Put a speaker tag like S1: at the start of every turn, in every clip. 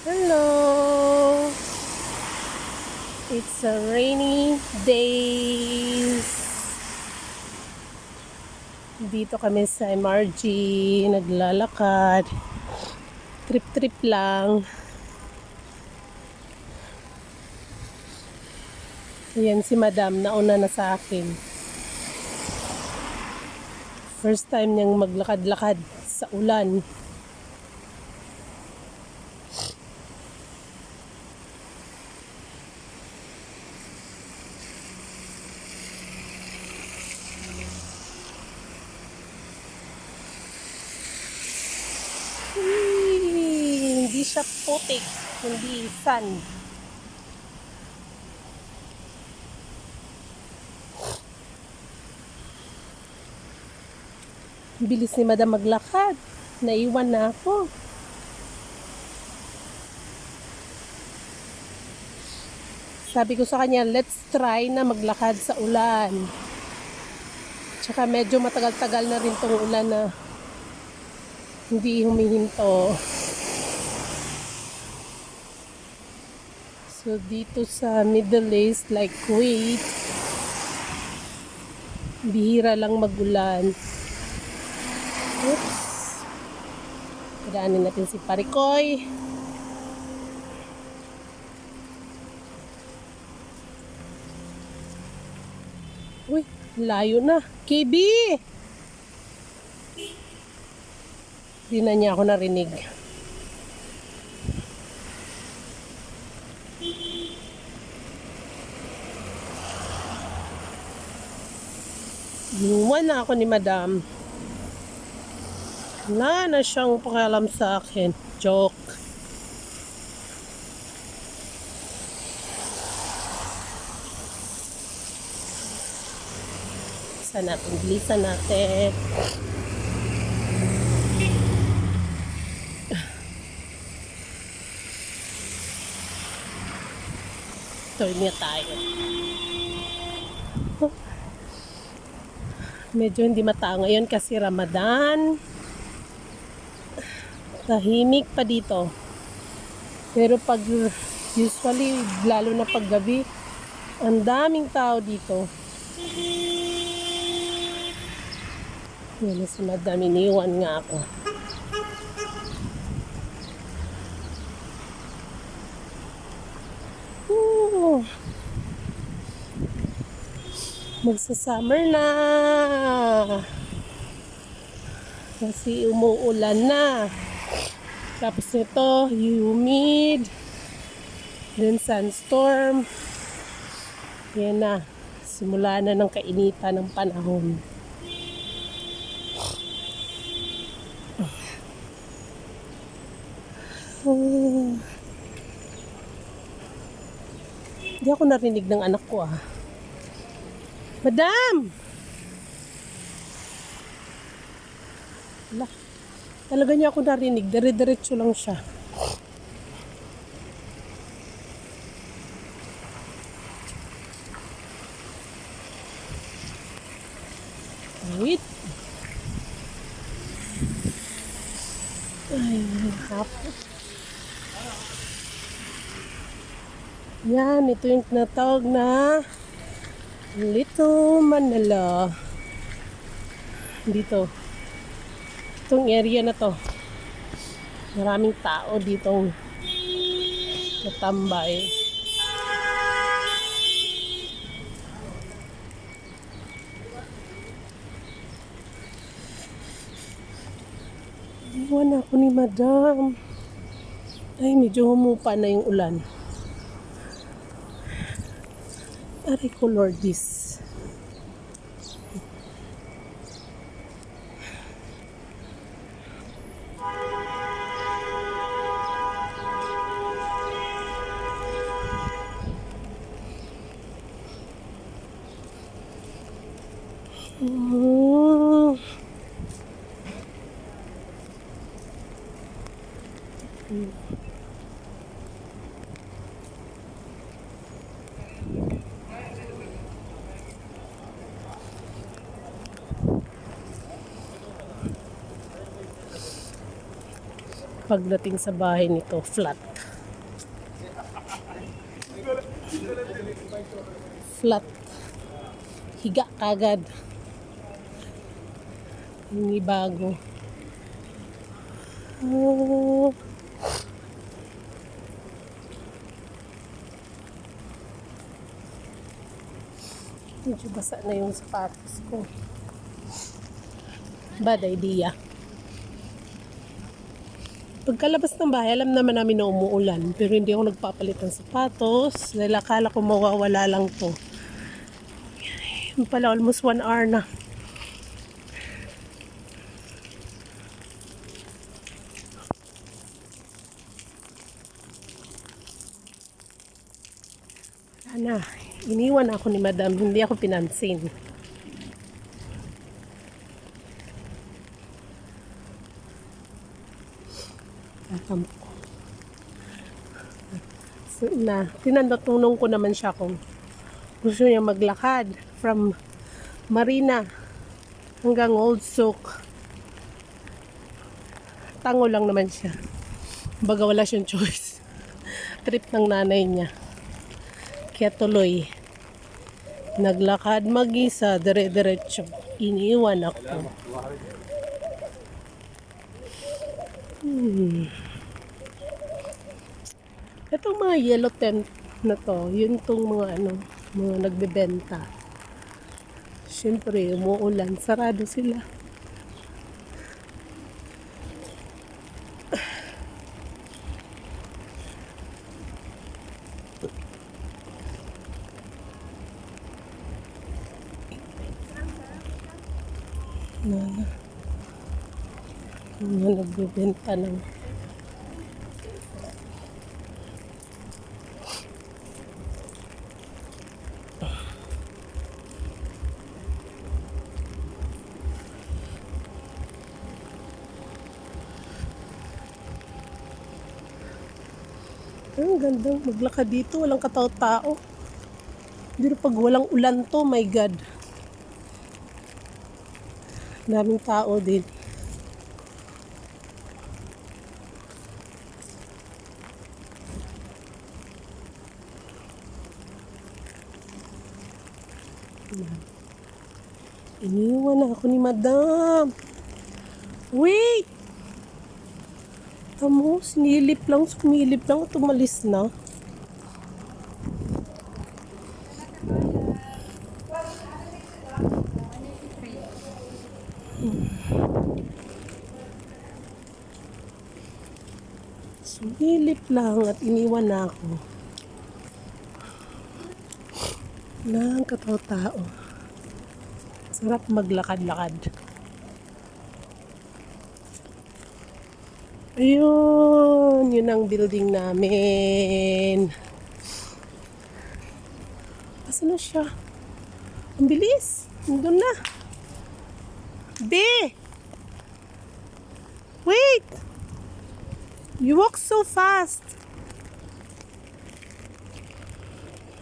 S1: Hello! It's a rainy days. Dito kami sa MRG, naglalakad. Trip-trip lang. Ayan si madam, nauna na sa akin. First time niyang maglakad-lakad sa ulan. Siya putik, hindi sand. Bilis ni Madam maglakad. Naiwan na ako. Sabi ko sa kanya, let's try na maglakad sa ulan. Tsaka medyo matagal-tagal na rin tong ulan na hindi humihinto. So dito sa Middle East like Kuwait, bihira lang magulan. Oops. Padaanin natin si Parikoy. Uy, layo na. KB! Di na niya ako narinig. Inuwan na ako ni Madam. Wala na siyang pakialam sa akin. Joke. Bilisan natin, bilisan natin. Turn niya tayo. Medyo hindi mata ngayon kasi Ramadan. Tahimik pa dito. Pero pag usually, lalo na pag gabi, ang daming tao dito. Yan na si Madam, iniwan nga ako. Magsa-summer na. Kasi umuulan na. Tapos nito, humid. Then sandstorm. Yan na. Simula na ng kainitan ng panahon. Oh. Hindi ako narinig ng anak ko ah. Madam! Wala. Talaga niya ako narinig. Dire-diretso lang siya. Wait. Ay, hapon. Yan, ito yung tinatawag na Little Manila. Dito. Itong area na to. Maraming tao dito natambay. Iwan ako ni Madam. Ay, medyo humupa na yung ulan. Aray ko, Lordis. Mm. pagdating sa bahay nito, flat. Flat. Higa kagad. Hindi bago. Oh. Medyo basa na yung sapatos ko. Bad idea. Pagkalabas ng bahay, alam naman namin na umuulan. Pero hindi ako nagpapalit ng sapatos. Dahil akala ko mawawala lang to. Yun pala, almost one hour na. Wala na. Iniwan ako ni madam. Hindi ako pinansin. Tatampo ko. So, na, tinandatunong ko naman siya kung gusto niya maglakad from Marina hanggang Old Souk. Tango lang naman siya. Baga wala siyang choice. Trip ng nanay niya. Kaya tuloy. Naglakad mag-isa, dire-diretso. Iniwan ako. Hmm. Itong mga yellow tent na to, yun tong mga ano, mga nagbebenta. Siyempre, umuulan, sarado sila. Mga nagbebenta ng Ang ganda. Maglakad dito. Walang katao-tao. Pero pag walang ulan to, my God. Daming tao din. Iniwan na ako ni madam. Wait! Tamo, sinilip lang, sumilip lang at umalis na. Sumilip lang at iniwan na ako. Nang katao-tao. Sarap maglakad-lakad. Ayun, yun ang building namin. Asa na siya? Ang bilis. Nandun na. B! Wait! You walk so fast.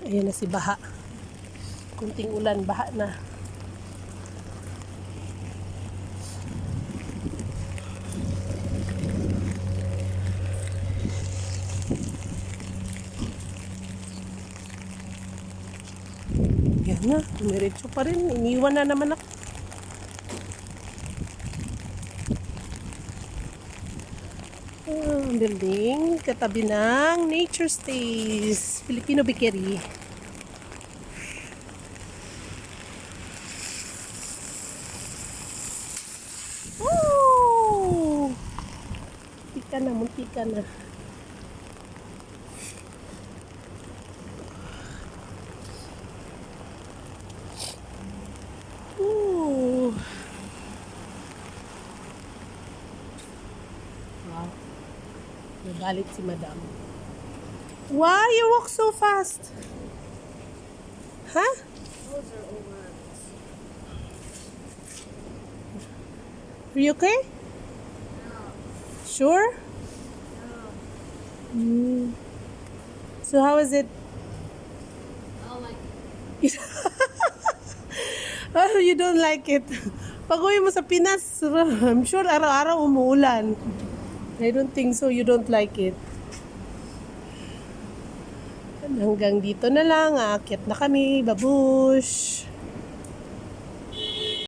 S1: Ayan na si Baha. Kunting ulan, Baha na. Tumiretso pa rin. Iniwan na naman ako. Ah, building, katabi ng Nature Stays, Filipino Bakery. Woo! Munti ka na, munti ka na. Nagalit si madam. Why you walk so fast? Huh? Are you okay? Sure? Mm. So how is it? Oh, you don't like it. Pag uwi mo sa Pinas, I'm sure araw-araw umuulan. I don't think so. You don't like it. Hanggang dito na lang. Aakyat na kami. Babush!